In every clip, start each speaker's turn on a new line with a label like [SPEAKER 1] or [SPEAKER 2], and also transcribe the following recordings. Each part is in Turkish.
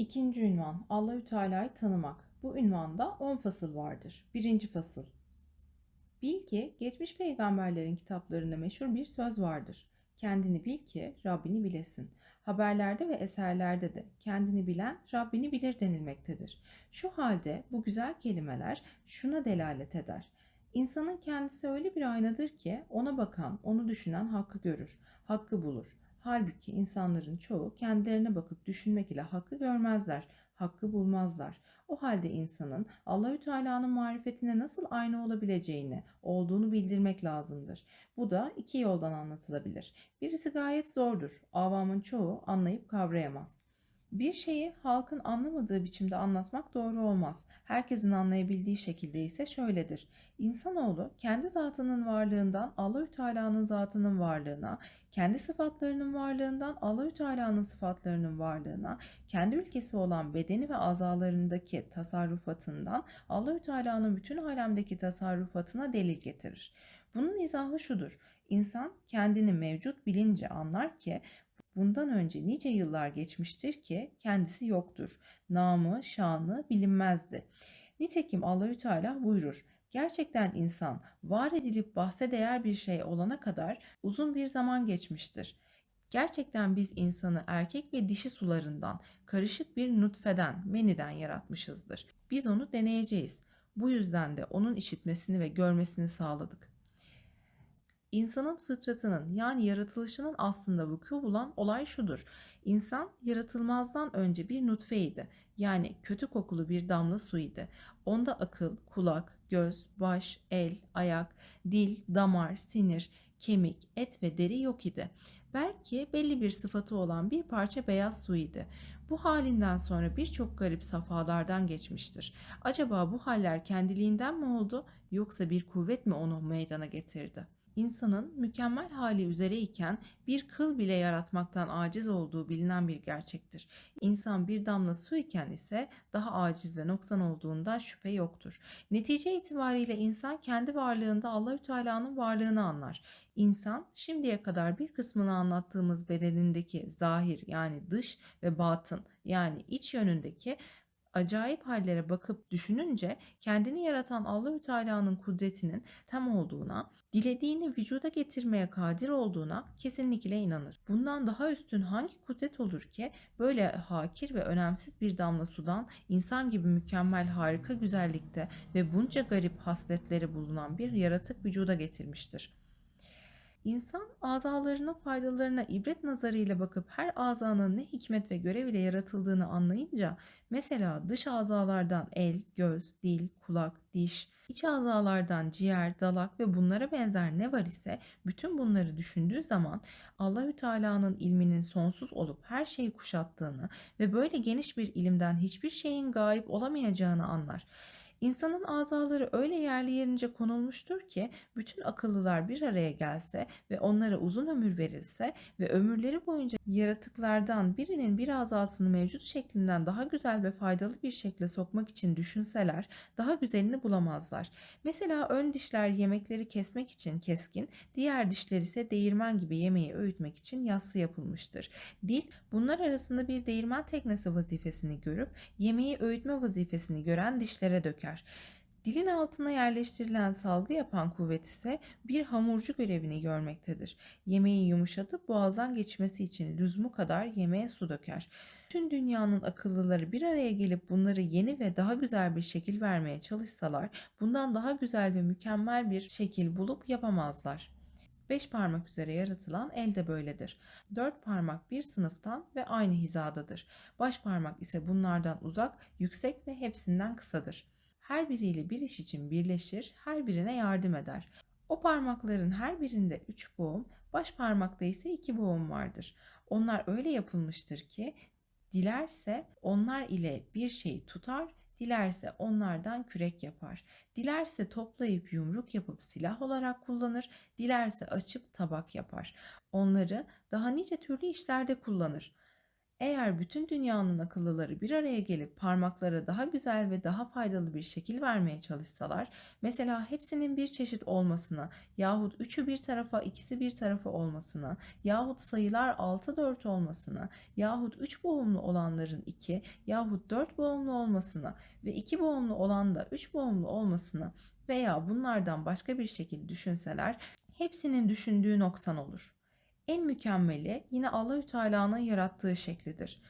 [SPEAKER 1] İkinci ünvan Allahü Teala'yı tanımak. Bu ünvanda 10 fasıl vardır. Birinci fasıl. Bil ki geçmiş peygamberlerin kitaplarında meşhur bir söz vardır. Kendini bil ki Rabbini bilesin. Haberlerde ve eserlerde de kendini bilen Rabbini bilir denilmektedir. Şu halde bu güzel kelimeler şuna delalet eder. İnsanın kendisi öyle bir aynadır ki ona bakan, onu düşünen hakkı görür, hakkı bulur. Halbuki insanların çoğu kendilerine bakıp düşünmek ile hakkı görmezler, hakkı bulmazlar. O halde insanın Allahü Teala'nın marifetine nasıl aynı olabileceğini, olduğunu bildirmek lazımdır. Bu da iki yoldan anlatılabilir. Birisi gayet zordur. Avamın çoğu anlayıp kavrayamaz. Bir şeyi halkın anlamadığı biçimde anlatmak doğru olmaz. Herkesin anlayabildiği şekilde ise şöyledir. İnsanoğlu kendi zatının varlığından Allahü Teala'nın zatının varlığına, kendi sıfatlarının varlığından Allahü Teala'nın sıfatlarının varlığına, kendi ülkesi olan bedeni ve azalarındaki tasarrufatından Allahü Teala'nın bütün alemdeki tasarrufatına delil getirir. Bunun izahı şudur. İnsan kendini mevcut bilince anlar ki bundan önce nice yıllar geçmiştir ki kendisi yoktur. Namı, şanı bilinmezdi. Nitekim Allahü Teala buyurur. Gerçekten insan var edilip bahse değer bir şey olana kadar uzun bir zaman geçmiştir. Gerçekten biz insanı erkek ve dişi sularından, karışık bir nutfeden, meniden yaratmışızdır. Biz onu deneyeceğiz. Bu yüzden de onun işitmesini ve görmesini sağladık. İnsanın fıtratının yani yaratılışının aslında vuku bulan olay şudur. İnsan yaratılmazdan önce bir nutfeydi. Yani kötü kokulu bir damla su idi. Onda akıl, kulak, göz, baş, el, ayak, dil, damar, sinir, kemik, et ve deri yok idi. Belki belli bir sıfatı olan bir parça beyaz su idi. Bu halinden sonra birçok garip safhalardan geçmiştir. Acaba bu haller kendiliğinden mi oldu yoksa bir kuvvet mi onu meydana getirdi? İnsanın mükemmel hali üzereyken bir kıl bile yaratmaktan aciz olduğu bilinen bir gerçektir. İnsan bir damla su iken ise daha aciz ve noksan olduğunda şüphe yoktur. Netice itibariyle insan kendi varlığında Allahü Teala'nın varlığını anlar. İnsan şimdiye kadar bir kısmını anlattığımız bedenindeki zahir yani dış ve batın yani iç yönündeki acayip hallere bakıp düşününce kendini yaratan Allahü Teala'nın kudretinin tam olduğuna, dilediğini vücuda getirmeye kadir olduğuna kesinlikle inanır. Bundan daha üstün hangi kudret olur ki böyle hakir ve önemsiz bir damla sudan insan gibi mükemmel harika güzellikte ve bunca garip hasletleri bulunan bir yaratık vücuda getirmiştir. İnsan azalarının faydalarına ibret nazarıyla bakıp her azanın ne hikmet ve görev ile yaratıldığını anlayınca mesela dış azalardan el, göz, dil, kulak, diş, iç azalardan ciğer, dalak ve bunlara benzer ne var ise bütün bunları düşündüğü zaman Allahü Teala'nın ilminin sonsuz olup her şeyi kuşattığını ve böyle geniş bir ilimden hiçbir şeyin gayip olamayacağını anlar. İnsanın azaları öyle yerli yerince konulmuştur ki bütün akıllılar bir araya gelse ve onlara uzun ömür verilse ve ömürleri boyunca yaratıklardan birinin bir azasını mevcut şeklinden daha güzel ve faydalı bir şekle sokmak için düşünseler daha güzelini bulamazlar. Mesela ön dişler yemekleri kesmek için keskin, diğer dişler ise değirmen gibi yemeği öğütmek için yassı yapılmıştır. Dil bunlar arasında bir değirmen teknesi vazifesini görüp yemeği öğütme vazifesini gören dişlere döker eder. Dilin altına yerleştirilen salgı yapan kuvvet ise bir hamurcu görevini görmektedir. Yemeği yumuşatıp boğazdan geçmesi için lüzumu kadar yemeğe su döker. Tüm dünyanın akıllıları bir araya gelip bunları yeni ve daha güzel bir şekil vermeye çalışsalar bundan daha güzel ve mükemmel bir şekil bulup yapamazlar. Beş parmak üzere yaratılan el de böyledir. Dört parmak bir sınıftan ve aynı hizadadır. Baş parmak ise bunlardan uzak, yüksek ve hepsinden kısadır her biriyle bir iş için birleşir, her birine yardım eder. O parmakların her birinde üç boğum, baş parmakta ise iki boğum vardır. Onlar öyle yapılmıştır ki dilerse onlar ile bir şey tutar, dilerse onlardan kürek yapar. Dilerse toplayıp yumruk yapıp silah olarak kullanır, dilerse açıp tabak yapar. Onları daha nice türlü işlerde kullanır. Eğer bütün dünyanın akıllıları bir araya gelip parmaklara daha güzel ve daha faydalı bir şekil vermeye çalışsalar, mesela hepsinin bir çeşit olmasını yahut üçü bir tarafa ikisi bir tarafa olmasını yahut sayılar 6-4 olmasını yahut 3 boğumlu olanların 2 yahut 4 boğumlu olmasını ve 2 boğumlu olan da 3 boğumlu olmasını veya bunlardan başka bir şekilde düşünseler hepsinin düşündüğü noksan olur. En mükemmeli yine Allahü Teala'nın yarattığı şeklidir.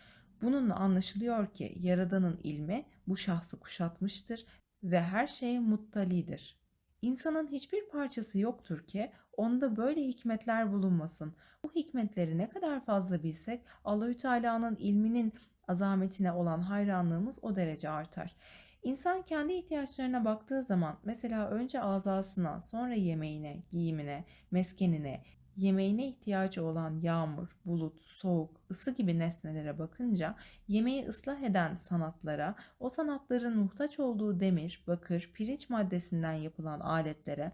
[SPEAKER 1] Bununla anlaşılıyor ki Yaradan'ın ilmi bu şahsı kuşatmıştır ve her şeye muttalidir. İnsanın hiçbir parçası yoktur ki onda böyle hikmetler bulunmasın. Bu hikmetleri ne kadar fazla bilsek Allahü Teala'nın ilminin azametine olan hayranlığımız o derece artar. İnsan kendi ihtiyaçlarına baktığı zaman mesela önce azasına, sonra yemeğine, giyimine, meskenine, yemeğine ihtiyacı olan yağmur, bulut, soğuk, ısı gibi nesnelere bakınca yemeği ıslah eden sanatlara, o sanatların muhtaç olduğu demir, bakır, pirinç maddesinden yapılan aletlere,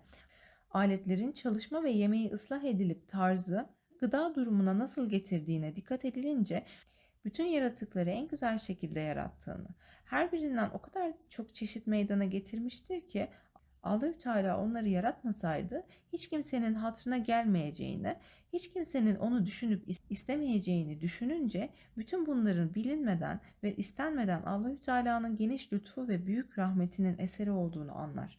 [SPEAKER 1] aletlerin çalışma ve yemeği ıslah edilip tarzı, gıda durumuna nasıl getirdiğine dikkat edilince bütün yaratıkları en güzel şekilde yarattığını, her birinden o kadar çok çeşit meydana getirmiştir ki Allahü Teala onları yaratmasaydı hiç kimsenin hatırına gelmeyeceğini, hiç kimsenin onu düşünüp istemeyeceğini düşününce bütün bunların bilinmeden ve istenmeden Allahü Teala'nın geniş lütfu ve büyük rahmetinin eseri olduğunu anlar.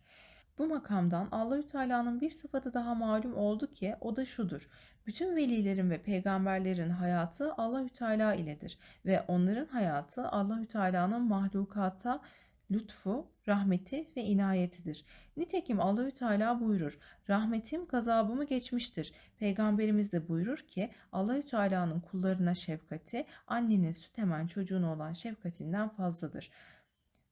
[SPEAKER 1] Bu makamdan Allahü Teala'nın bir sıfatı daha malum oldu ki o da şudur. Bütün velilerin ve peygamberlerin hayatı Allahü Teala iledir ve onların hayatı Allahü Teala'nın mahlukata lütfu, rahmeti ve inayetidir. Nitekim Allahü Teala buyurur. Rahmetim gazabımı geçmiştir. Peygamberimiz de buyurur ki Allahü Teala'nın kullarına şefkati annenin süt emen çocuğuna olan şefkatinden fazladır.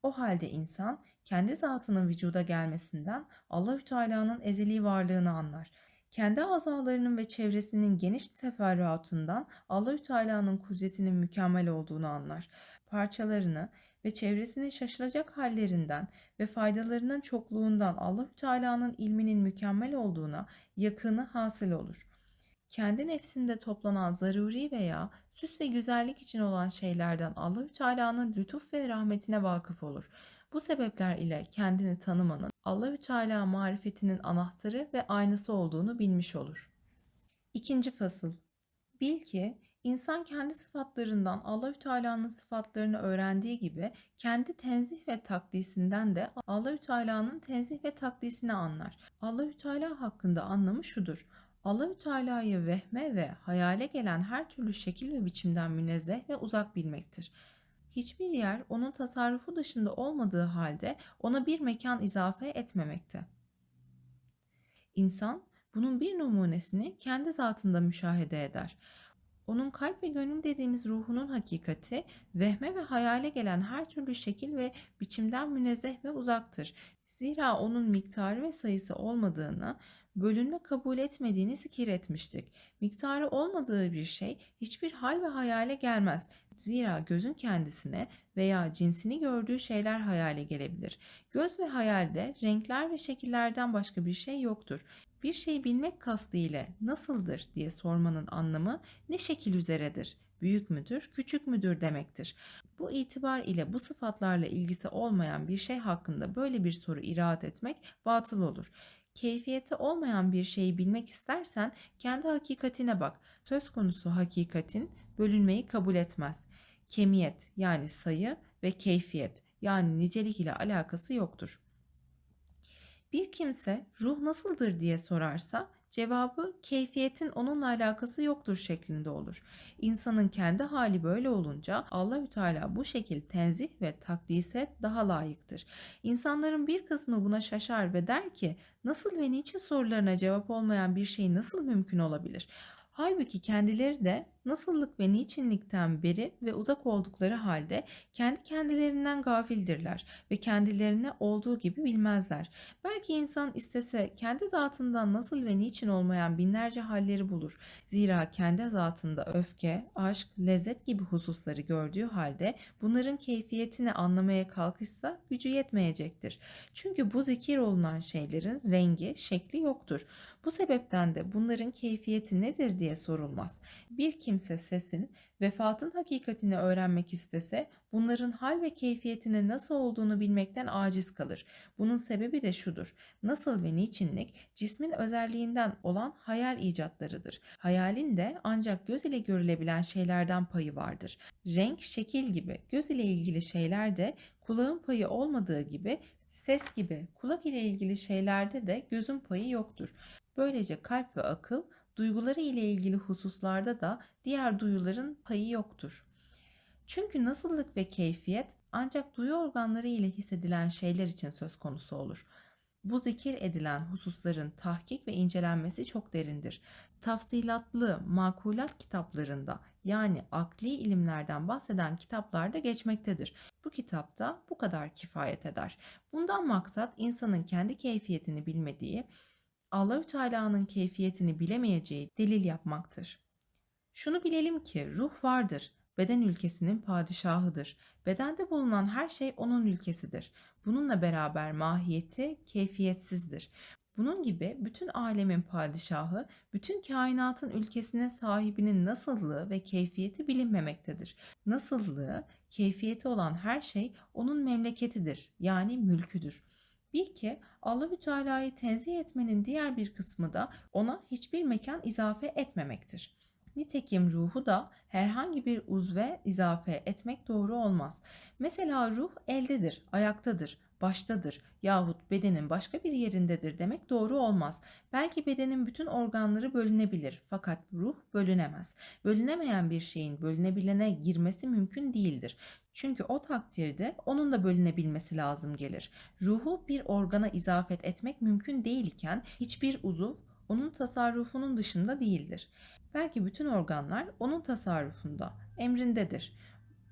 [SPEAKER 1] O halde insan kendi zatının vücuda gelmesinden Allahü Teala'nın ezeli varlığını anlar. Kendi azalarının ve çevresinin geniş teferruatından Allahü Teala'nın kudretinin mükemmel olduğunu anlar. Parçalarını ve çevresinin şaşılacak hallerinden ve faydalarının çokluğundan Allahü Teala'nın ilminin mükemmel olduğuna yakını hasıl olur. Kendi nefsinde toplanan zaruri veya süs ve güzellik için olan şeylerden Allahü Teala'nın lütuf ve rahmetine vakıf olur. Bu sebepler ile kendini tanımanın Allahü Teala marifetinin anahtarı ve aynası olduğunu bilmiş olur. İkinci fasıl. Bil ki İnsan kendi sıfatlarından Allahü Teala'nın sıfatlarını öğrendiği gibi kendi tenzih ve takdisinden de Allahü Teala'nın tenzih ve takdisini anlar. Allahü Teala hakkında anlamı şudur. Allahü Teala'yı vehme ve hayale gelen her türlü şekil ve biçimden münezzeh ve uzak bilmektir. Hiçbir yer onun tasarrufu dışında olmadığı halde ona bir mekan izafe etmemekte. İnsan bunun bir numunesini kendi zatında müşahede eder. Onun kalp ve gönül dediğimiz ruhunun hakikati, vehme ve hayale gelen her türlü şekil ve biçimden münezzeh ve uzaktır. Zira onun miktarı ve sayısı olmadığını, bölünme kabul etmediğini zikir etmiştik. Miktarı olmadığı bir şey hiçbir hal ve hayale gelmez. Zira gözün kendisine veya cinsini gördüğü şeyler hayale gelebilir. Göz ve hayalde renkler ve şekillerden başka bir şey yoktur. Bir şey bilmek kastı ile nasıldır diye sormanın anlamı ne şekil üzeredir, büyük müdür, küçük müdür demektir. Bu itibar ile bu sıfatlarla ilgisi olmayan bir şey hakkında böyle bir soru irad etmek batıl olur. Keyfiyeti olmayan bir şeyi bilmek istersen kendi hakikatine bak. Söz konusu hakikatin bölünmeyi kabul etmez. Kemiyet yani sayı ve keyfiyet yani nicelik ile alakası yoktur. Bir kimse ruh nasıldır diye sorarsa cevabı keyfiyetin onunla alakası yoktur şeklinde olur. İnsanın kendi hali böyle olunca Allahü Teala bu şekil tenzih ve takdise daha layıktır. İnsanların bir kısmı buna şaşar ve der ki nasıl ve niçin sorularına cevap olmayan bir şey nasıl mümkün olabilir? Halbuki kendileri de nasıllık ve niçinlikten beri ve uzak oldukları halde kendi kendilerinden gafildirler ve kendilerini olduğu gibi bilmezler. Belki insan istese kendi zatından nasıl ve niçin olmayan binlerce halleri bulur. Zira kendi zatında öfke, aşk, lezzet gibi hususları gördüğü halde bunların keyfiyetini anlamaya kalkışsa gücü yetmeyecektir. Çünkü bu zikir olunan şeylerin rengi, şekli yoktur. Bu sebepten de bunların keyfiyeti nedir diye sorulmaz. Bir kim kimse sesin, vefatın hakikatini öğrenmek istese bunların hal ve keyfiyetinin nasıl olduğunu bilmekten aciz kalır. Bunun sebebi de şudur. Nasıl ve niçinlik cismin özelliğinden olan hayal icatlarıdır. Hayalin de ancak göz ile görülebilen şeylerden payı vardır. Renk, şekil gibi göz ile ilgili şeyler de kulağın payı olmadığı gibi ses gibi kulak ile ilgili şeylerde de gözün payı yoktur. Böylece kalp ve akıl duyguları ile ilgili hususlarda da diğer duyuların payı yoktur. Çünkü nasıllık ve keyfiyet ancak duyu organları ile hissedilen şeyler için söz konusu olur. Bu zikir edilen hususların tahkik ve incelenmesi çok derindir. Tafsilatlı makulat kitaplarında yani akli ilimlerden bahseden kitaplarda geçmektedir. Bu kitapta bu kadar kifayet eder. Bundan maksat insanın kendi keyfiyetini bilmediği, Allahü Teala'nın keyfiyetini bilemeyeceği delil yapmaktır. Şunu bilelim ki ruh vardır. Beden ülkesinin padişahıdır. Bedende bulunan her şey onun ülkesidir. Bununla beraber mahiyeti keyfiyetsizdir. Bunun gibi bütün alemin padişahı, bütün kainatın ülkesine sahibinin nasıllığı ve keyfiyeti bilinmemektedir. Nasıllığı, keyfiyeti olan her şey onun memleketidir yani mülküdür. Bil ki Allahü Teala'yı tenzih etmenin diğer bir kısmı da ona hiçbir mekan izafe etmemektir. Nitekim ruhu da herhangi bir uzve izafe etmek doğru olmaz. Mesela ruh eldedir, ayaktadır, baştadır yahut bedenin başka bir yerindedir demek doğru olmaz. Belki bedenin bütün organları bölünebilir fakat ruh bölünemez. Bölünemeyen bir şeyin bölünebilene girmesi mümkün değildir. Çünkü o takdirde onun da bölünebilmesi lazım gelir. Ruhu bir organa izafet etmek mümkün değilken hiçbir uzuv onun tasarrufunun dışında değildir. Belki bütün organlar onun tasarrufunda, emrindedir.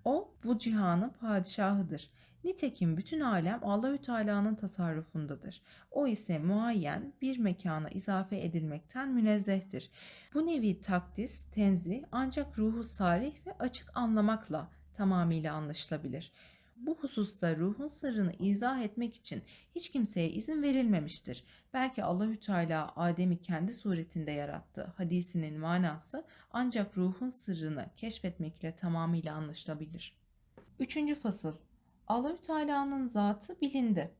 [SPEAKER 1] O bu cihanın padişahıdır. Nitekim bütün alem Allahü Teala'nın tasarrufundadır. O ise muayyen bir mekana izafe edilmekten münezzehtir. Bu nevi takdis, tenzi ancak ruhu sarih ve açık anlamakla tamamıyla anlaşılabilir. Bu hususta ruhun sırrını izah etmek için hiç kimseye izin verilmemiştir. Belki Allahü Teala Adem'i kendi suretinde yarattı. Hadisinin manası ancak ruhun sırrını keşfetmekle tamamıyla anlaşılabilir. Üçüncü fasıl Allahü Teala'nın zatı bilindi.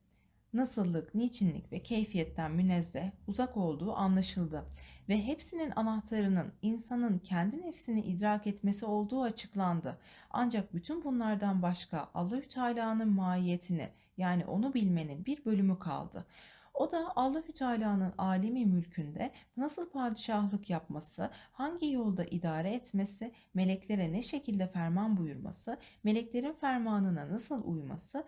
[SPEAKER 1] Nasıllık, niçinlik ve keyfiyetten münezzeh, uzak olduğu anlaşıldı ve hepsinin anahtarının insanın kendi nefsini idrak etmesi olduğu açıklandı. Ancak bütün bunlardan başka Allahü Teala'nın mahiyetini yani onu bilmenin bir bölümü kaldı. O da Allahü Teala'nın alemi mülkünde nasıl padişahlık yapması, hangi yolda idare etmesi, meleklere ne şekilde ferman buyurması, meleklerin fermanına nasıl uyması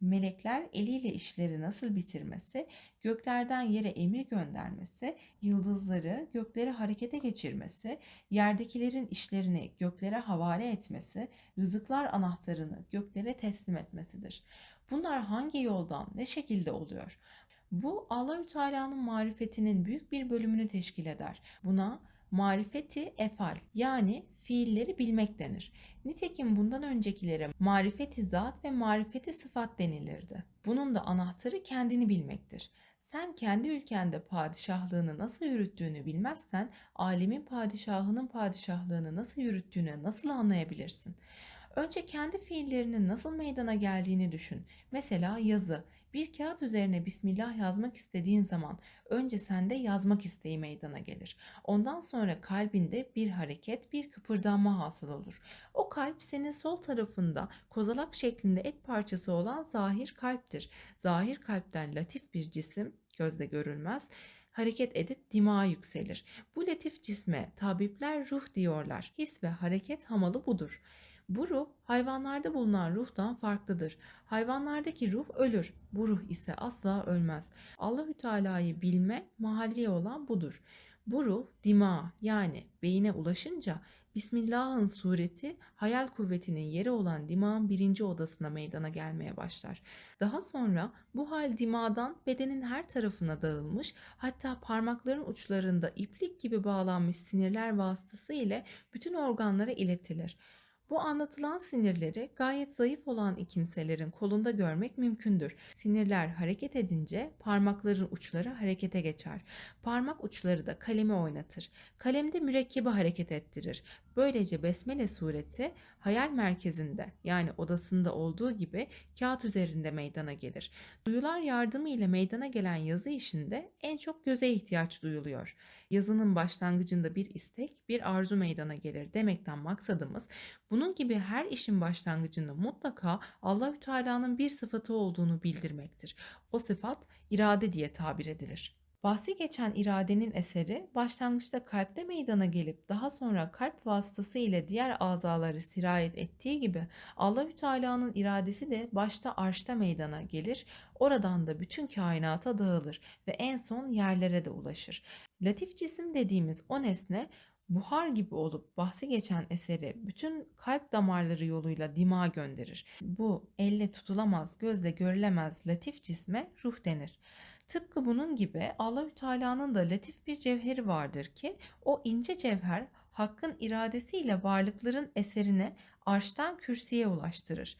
[SPEAKER 1] melekler eliyle işleri nasıl bitirmesi, göklerden yere emir göndermesi, yıldızları gökleri harekete geçirmesi, yerdekilerin işlerini göklere havale etmesi, rızıklar anahtarını göklere teslim etmesidir. Bunlar hangi yoldan, ne şekilde oluyor? Bu Allahü Teala'nın marifetinin büyük bir bölümünü teşkil eder. Buna marifeti efal yani fiilleri bilmek denir. Nitekim bundan öncekilere marifeti zat ve marifeti sıfat denilirdi. Bunun da anahtarı kendini bilmektir. Sen kendi ülkende padişahlığını nasıl yürüttüğünü bilmezsen alemin padişahının padişahlığını nasıl yürüttüğünü nasıl anlayabilirsin? Önce kendi fiillerinin nasıl meydana geldiğini düşün. Mesela yazı. Bir kağıt üzerine Bismillah yazmak istediğin zaman önce sende yazmak isteği meydana gelir. Ondan sonra kalbinde bir hareket, bir kıpırdanma hasıl olur. O kalp senin sol tarafında kozalak şeklinde et parçası olan zahir kalptir. Zahir kalpten latif bir cisim, gözde görülmez, hareket edip dima yükselir. Bu latif cisme tabipler ruh diyorlar. His ve hareket hamalı budur. Bu ruh hayvanlarda bulunan ruhtan farklıdır. Hayvanlardaki ruh ölür. Bu ruh ise asla ölmez. Allahü Teala'yı bilme mahalli olan budur. Bu ruh dima yani beyine ulaşınca Bismillah'ın sureti hayal kuvvetinin yeri olan dimağın birinci odasına meydana gelmeye başlar. Daha sonra bu hal dimadan bedenin her tarafına dağılmış hatta parmakların uçlarında iplik gibi bağlanmış sinirler vasıtası ile bütün organlara iletilir. Bu anlatılan sinirleri gayet zayıf olan kimselerin kolunda görmek mümkündür. Sinirler hareket edince parmakların uçları harekete geçer. Parmak uçları da kalemi oynatır. Kalemde mürekkebi hareket ettirir. Böylece besmele sureti hayal merkezinde yani odasında olduğu gibi kağıt üzerinde meydana gelir. Duyular yardımı ile meydana gelen yazı işinde en çok göze ihtiyaç duyuluyor. Yazının başlangıcında bir istek, bir arzu meydana gelir demekten maksadımız bunun gibi her işin başlangıcında mutlaka Allahü Teala'nın bir sıfatı olduğunu bildirmektir. O sıfat irade diye tabir edilir. Bahsi geçen iradenin eseri başlangıçta kalpte meydana gelip daha sonra kalp vasıtası ile diğer azaları sirayet ettiği gibi Allahü Teala'nın iradesi de başta arşta meydana gelir, oradan da bütün kainata dağılır ve en son yerlere de ulaşır. Latif cisim dediğimiz o nesne buhar gibi olup bahsi geçen eseri bütün kalp damarları yoluyla dima gönderir. Bu elle tutulamaz, gözle görülemez latif cisme ruh denir. Tıpkı bunun gibi Allahü Teala'nın da latif bir cevheri vardır ki o ince cevher Hakk'ın iradesiyle varlıkların eserine arştan kürsüye ulaştırır.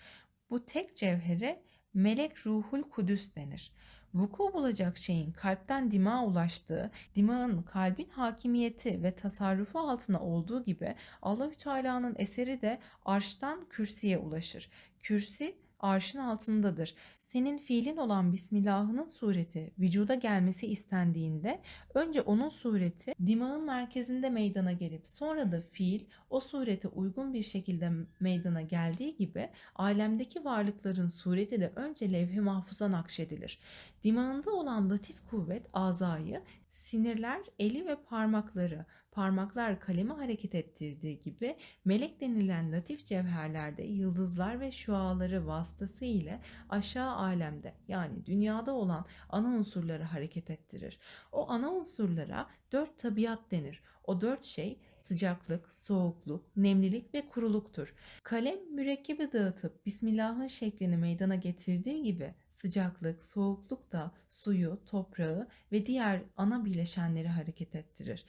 [SPEAKER 1] Bu tek cevhere melek ruhul kudüs denir. Vuku bulacak şeyin kalpten dimağa ulaştığı, dimağın kalbin hakimiyeti ve tasarrufu altına olduğu gibi Allahü Teala'nın eseri de arştan kürsüye ulaşır. Kürsi arşın altındadır senin fiilin olan Bismillah'ının sureti vücuda gelmesi istendiğinde önce onun sureti dimağın merkezinde meydana gelip sonra da fiil o surete uygun bir şekilde meydana geldiği gibi alemdeki varlıkların sureti de önce levh-i mahfuza nakşedilir. Dimağında olan latif kuvvet azayı sinirler eli ve parmakları parmaklar kalemi hareket ettirdiği gibi melek denilen latif cevherlerde yıldızlar ve şuaları vasıtası ile aşağı alemde yani dünyada olan ana unsurları hareket ettirir. O ana unsurlara dört tabiat denir. O dört şey sıcaklık, soğukluk, nemlilik ve kuruluktur. Kalem mürekkebi dağıtıp Bismillah'ın şeklini meydana getirdiği gibi sıcaklık, soğukluk da suyu, toprağı ve diğer ana bileşenleri hareket ettirir.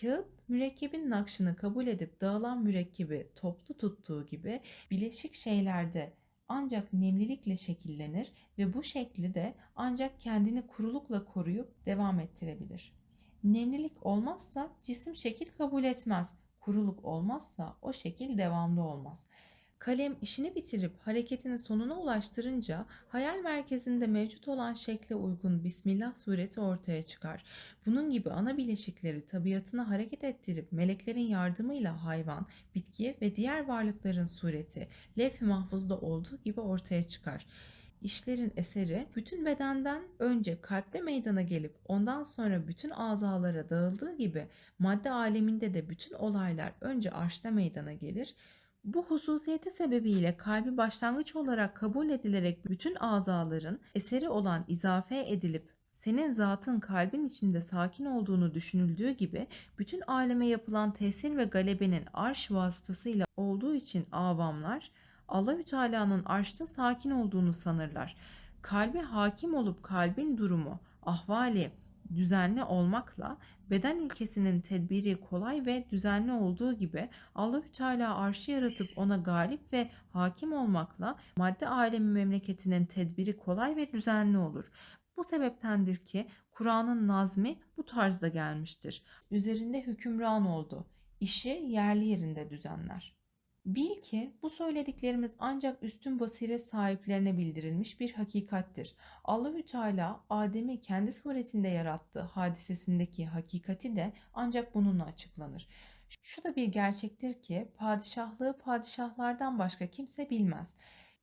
[SPEAKER 1] Kağıt mürekkebin nakşını kabul edip dağılan mürekkebi toplu tuttuğu gibi bileşik şeylerde ancak nemlilikle şekillenir ve bu şekli de ancak kendini kurulukla koruyup devam ettirebilir. Nemlilik olmazsa cisim şekil kabul etmez. Kuruluk olmazsa o şekil devamlı olmaz. Kalem işini bitirip hareketini sonuna ulaştırınca hayal merkezinde mevcut olan şekle uygun Bismillah sureti ortaya çıkar. Bunun gibi ana bileşikleri tabiatını hareket ettirip meleklerin yardımıyla hayvan, bitki ve diğer varlıkların sureti levh-i mahfuzda olduğu gibi ortaya çıkar işlerin eseri bütün bedenden önce kalpte meydana gelip ondan sonra bütün azalara dağıldığı gibi madde aleminde de bütün olaylar önce arşta meydana gelir. Bu hususiyeti sebebiyle kalbi başlangıç olarak kabul edilerek bütün azaların eseri olan izafe edilip senin zatın kalbin içinde sakin olduğunu düşünüldüğü gibi bütün aleme yapılan tesir ve galebenin arş vasıtasıyla olduğu için avamlar Allahü Teala'nın arşta sakin olduğunu sanırlar. Kalbe hakim olup kalbin durumu, ahvali, düzenli olmakla beden ilkesinin tedbiri kolay ve düzenli olduğu gibi Allahü Teala arşı yaratıp ona galip ve hakim olmakla madde alemi memleketinin tedbiri kolay ve düzenli olur. Bu sebeptendir ki Kur'an'ın nazmi bu tarzda gelmiştir. Üzerinde hükümran oldu. İşi yerli yerinde düzenler. Bil ki bu söylediklerimiz ancak üstün basiret sahiplerine bildirilmiş bir hakikattir. Allahü Teala Adem'i kendi suretinde yarattığı hadisesindeki hakikati de ancak bununla açıklanır. Şu da bir gerçektir ki padişahlığı padişahlardan başka kimse bilmez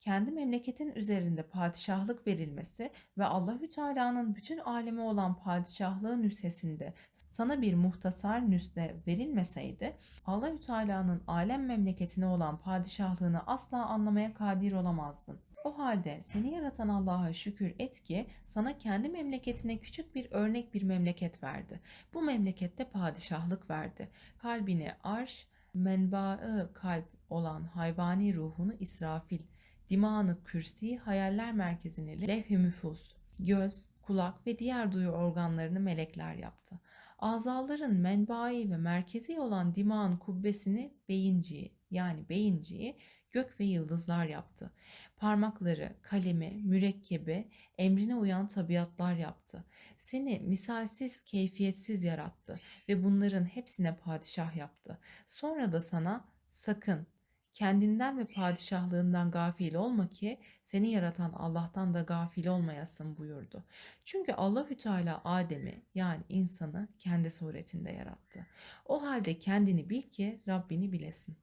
[SPEAKER 1] kendi memleketin üzerinde padişahlık verilmesi ve Allahü Teala'nın bütün aleme olan padişahlığı nüshesinde sana bir muhtasar nüsne verilmeseydi Allahü Teala'nın alem memleketine olan padişahlığını asla anlamaya kadir olamazdın. O halde seni yaratan Allah'a şükür et ki sana kendi memleketine küçük bir örnek bir memleket verdi. Bu memlekette padişahlık verdi. Kalbine arş, menbaı kalp olan hayvani ruhunu İsrafil, dimağını kürsi, hayaller merkezini levh-i müfus, göz, kulak ve diğer duyu organlarını melekler yaptı. Azaların menbai ve merkezi olan dimağın kubbesini beyinciği, yani beyinciyi gök ve yıldızlar yaptı. Parmakları, kalemi, mürekkebi, emrine uyan tabiatlar yaptı. Seni misalsiz, keyfiyetsiz yarattı ve bunların hepsine padişah yaptı. Sonra da sana sakın kendinden ve padişahlığından gafil olma ki seni yaratan Allah'tan da gafil olmayasın buyurdu. Çünkü Allahü Teala Adem'i yani insanı kendi suretinde yarattı. O halde kendini bil ki Rabbini bilesin.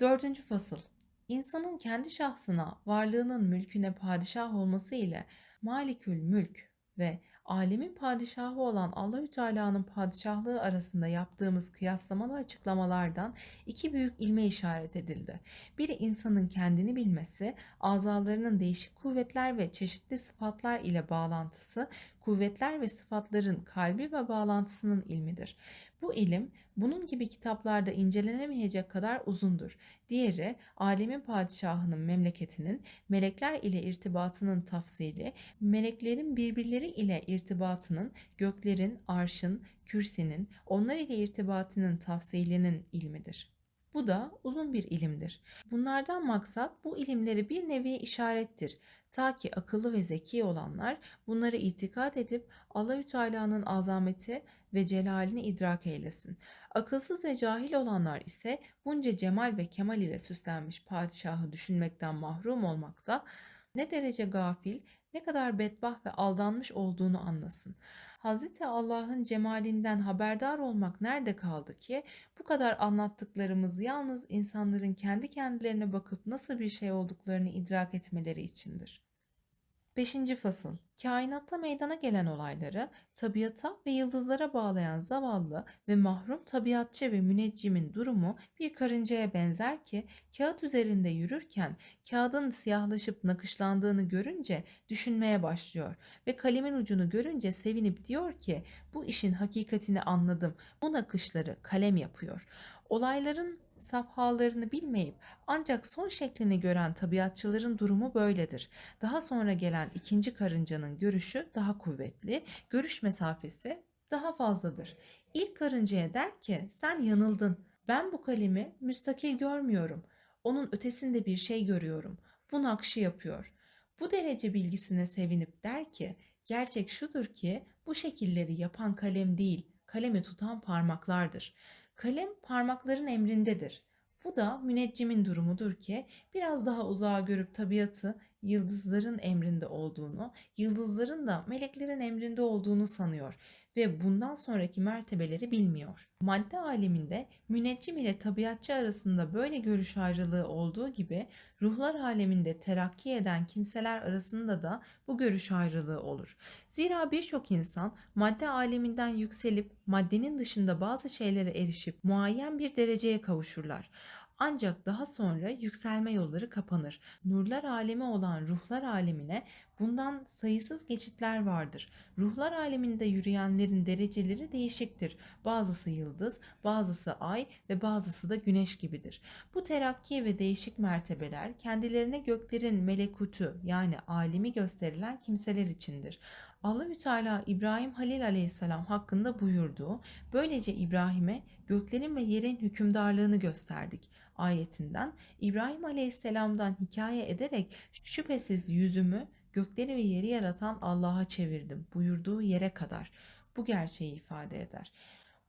[SPEAKER 1] Dördüncü fasıl. İnsanın kendi şahsına, varlığının mülküne padişah olması ile Malikül Mülk ve alemin padişahı olan Allahü Teala'nın padişahlığı arasında yaptığımız kıyaslamalı açıklamalardan iki büyük ilme işaret edildi. Biri insanın kendini bilmesi, azalarının değişik kuvvetler ve çeşitli sıfatlar ile bağlantısı, kuvvetler ve sıfatların kalbi ve bağlantısının ilmidir. Bu ilim bunun gibi kitaplarda incelenemeyecek kadar uzundur. Diğeri alemin padişahının memleketinin melekler ile irtibatının tafsili, meleklerin birbirleri ile irtibatının, göklerin, arşın, kürsinin, onlar ile irtibatının tafsilinin ilmidir. Bu da uzun bir ilimdir. Bunlardan maksat bu ilimleri bir nevi işarettir. Ta ki akıllı ve zeki olanlar bunları itikat edip Allahü Teala'nın azameti ve celalini idrak eylesin. Akılsız ve cahil olanlar ise bunca cemal ve kemal ile süslenmiş padişahı düşünmekten mahrum olmakta ne derece gafil, ne kadar bedbah ve aldanmış olduğunu anlasın. Hz. Allah'ın cemalinden haberdar olmak nerede kaldı ki bu kadar anlattıklarımız yalnız insanların kendi kendilerine bakıp nasıl bir şey olduklarını idrak etmeleri içindir. 5. Fasıl Kainatta meydana gelen olayları tabiata ve yıldızlara bağlayan zavallı ve mahrum tabiatçı ve müneccimin durumu bir karıncaya benzer ki kağıt üzerinde yürürken kağıdın siyahlaşıp nakışlandığını görünce düşünmeye başlıyor ve kalemin ucunu görünce sevinip diyor ki bu işin hakikatini anladım. Bu nakışları kalem yapıyor. Olayların safhalarını bilmeyip ancak son şeklini gören tabiatçıların durumu böyledir. Daha sonra gelen ikinci karıncanın görüşü daha kuvvetli, görüş mesafesi daha fazladır. İlk karıncaya der ki sen yanıldın. Ben bu kalemi müstakil görmüyorum. Onun ötesinde bir şey görüyorum. Bu nakşı yapıyor. Bu derece bilgisine sevinip der ki gerçek şudur ki bu şekilleri yapan kalem değil, kalemi tutan parmaklardır. Kalem parmakların emrindedir. Bu da müneccimin durumudur ki biraz daha uzağa görüp tabiatı yıldızların emrinde olduğunu, yıldızların da meleklerin emrinde olduğunu sanıyor ve bundan sonraki mertebeleri bilmiyor. Madde aleminde müneccim ile tabiatçı arasında böyle görüş ayrılığı olduğu gibi ruhlar aleminde terakki eden kimseler arasında da bu görüş ayrılığı olur. Zira birçok insan madde aleminden yükselip maddenin dışında bazı şeylere erişip muayyen bir dereceye kavuşurlar. Ancak daha sonra yükselme yolları kapanır. Nurlar alemi olan ruhlar alemine bundan sayısız geçitler vardır. Ruhlar aleminde yürüyenlerin dereceleri değişiktir. Bazısı yıldız, bazısı ay ve bazısı da güneş gibidir. Bu terakki ve değişik mertebeler kendilerine göklerin melekutu yani alemi gösterilen kimseler içindir. Allahü Teala İbrahim Halil Aleyhisselam hakkında buyurduğu böylece İbrahim'e göklerin ve yerin hükümdarlığını gösterdik ayetinden İbrahim Aleyhisselam'dan hikaye ederek şüphesiz yüzümü gökleri ve yeri yaratan Allah'a çevirdim buyurduğu yere kadar bu gerçeği ifade eder.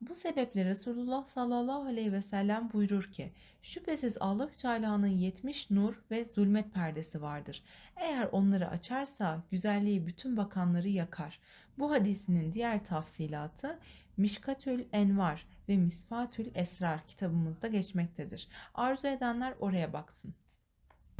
[SPEAKER 1] Bu sebeple Resulullah sallallahu aleyhi ve sellem buyurur ki şüphesiz Allahü Teala'nın 70 nur ve zulmet perdesi vardır. Eğer onları açarsa güzelliği bütün bakanları yakar. Bu hadisinin diğer tafsilatı Mişkatül Envar ve Misfatül Esrar kitabımızda geçmektedir. Arzu edenler oraya baksın.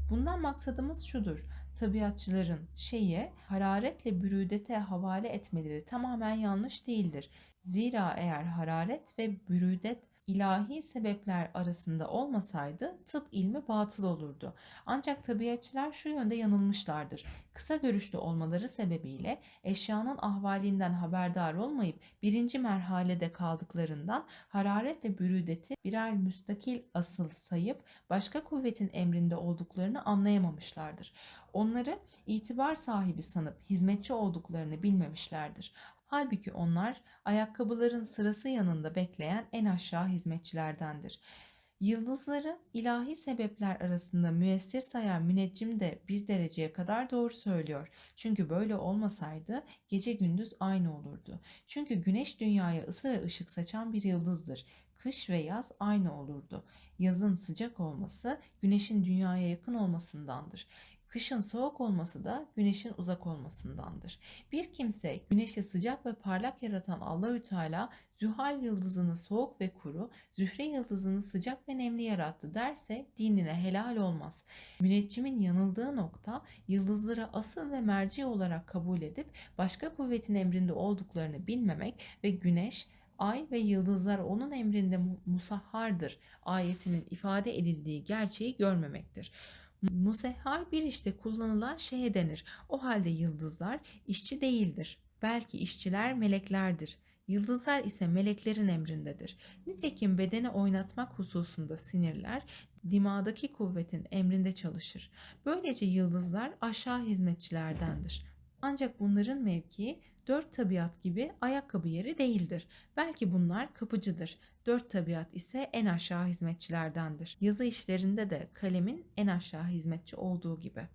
[SPEAKER 1] Bundan maksadımız şudur. Tabiatçıların şeye hararetle bürüdete havale etmeleri tamamen yanlış değildir. Zira eğer hararet ve bürüdet ilahi sebepler arasında olmasaydı tıp ilmi batıl olurdu. Ancak tabiatçılar şu yönde yanılmışlardır. Kısa görüşlü olmaları sebebiyle eşyanın ahvalinden haberdar olmayıp birinci merhalede kaldıklarından hararet ve bürüdeti birer müstakil asıl sayıp başka kuvvetin emrinde olduklarını anlayamamışlardır. Onları itibar sahibi sanıp hizmetçi olduklarını bilmemişlerdir. Halbuki onlar ayakkabıların sırası yanında bekleyen en aşağı hizmetçilerdendir. Yıldızları ilahi sebepler arasında müessir sayan müneccim de bir dereceye kadar doğru söylüyor. Çünkü böyle olmasaydı gece gündüz aynı olurdu. Çünkü güneş dünyaya ısı ve ışık saçan bir yıldızdır. Kış ve yaz aynı olurdu. Yazın sıcak olması güneşin dünyaya yakın olmasındandır. Kışın soğuk olması da güneşin uzak olmasındandır. Bir kimse güneşi sıcak ve parlak yaratan Allahü Teala Zühal yıldızını soğuk ve kuru, Zühre yıldızını sıcak ve nemli yarattı derse dinine helal olmaz. Müneccimin yanıldığı nokta yıldızları asıl ve merci olarak kabul edip başka kuvvetin emrinde olduklarını bilmemek ve güneş, ay ve yıldızlar onun emrinde mu- musahhardır ayetinin ifade edildiği gerçeği görmemektir. Musehhar bir işte kullanılan şeye denir. O halde yıldızlar işçi değildir. Belki işçiler meleklerdir. Yıldızlar ise meleklerin emrindedir. Nitekim bedeni oynatmak hususunda sinirler dimağdaki kuvvetin emrinde çalışır. Böylece yıldızlar aşağı hizmetçilerdendir. Ancak bunların mevkii dört tabiat gibi ayakkabı yeri değildir. Belki bunlar kapıcıdır. Dört tabiat ise en aşağı hizmetçilerdendir. Yazı işlerinde de kalemin en aşağı hizmetçi olduğu gibi.